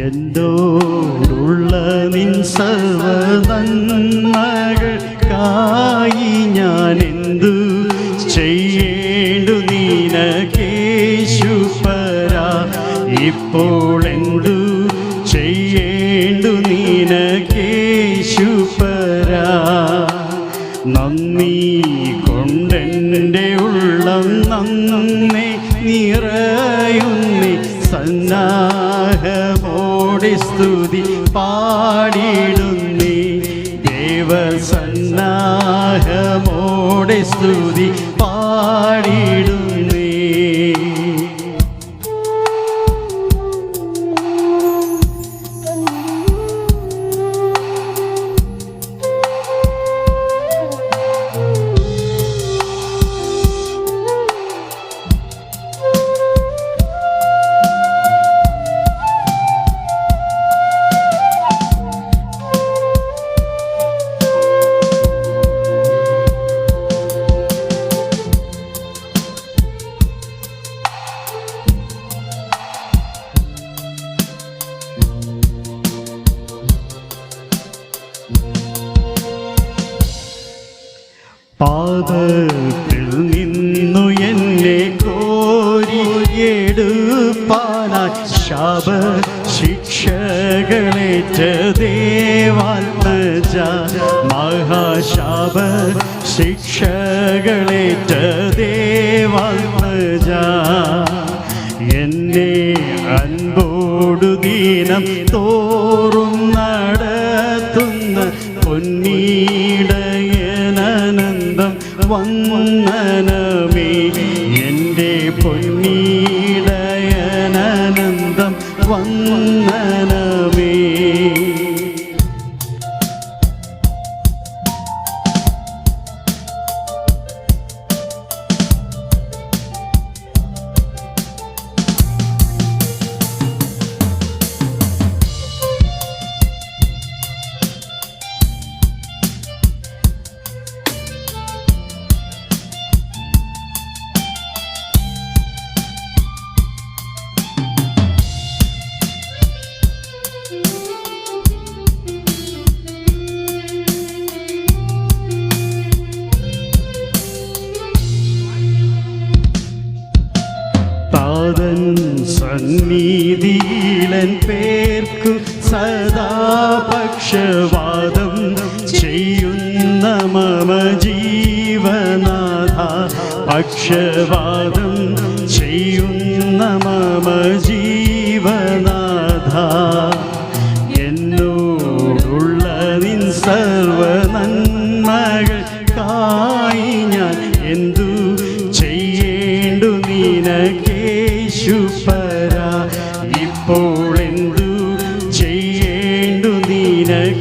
എന്നോടുള്ള നിൻ സർവ നന്മകൾക്കായി ഞാൻ എന്തു ചെയ്യേണ്ടു നീനകേശുപരാ ഇപ്പോൾ എന്തു ചെയ്യേണ്ടു നീനകേശുപരാ നന്ദി കൊണ്ടെന്റെ ഉള്ളം നന്നേ നിറയുന്നേ സന്നാഹമോടെ സ്തുതി പാടിടുന്നേ. ദേവസന്നാഹമോടെ സ്തുതി പാടിടുന്നേ. പാദത്തിൽ നിന്നു എന്നെ കോരിയെടുപ്പാനായി ശാപ ശിക്ഷകളേറ്റ ദേവാത്മജ മഹാശാപ ശിക്ഷകളേറ്റ ദേവാത്മജ. എന്നെ അൻപോടു ദീനം തോറും നടത്തുന്ന പൊന്നീടയനന്തം വന്ദനമേ. എന്റെ പൊന്നീടയനന്തം വന്ദനമേ. താതൻ സന്നിധിയിലൻ പേർക്കു സദാ പക്ഷവാദം ചെയ്യുന്ന മമ ജീവനാഥ പക്ഷവാദം ചെയ്യുന്ന മമ സർവ നന്മകൾക്കായി ഞാൻ എന്തു ചെയ്യേണ്ടു നീനകേശുപര ഇപ്പോൾ എന്തു ചെയ്യേണ്ടു നീനകേശുപര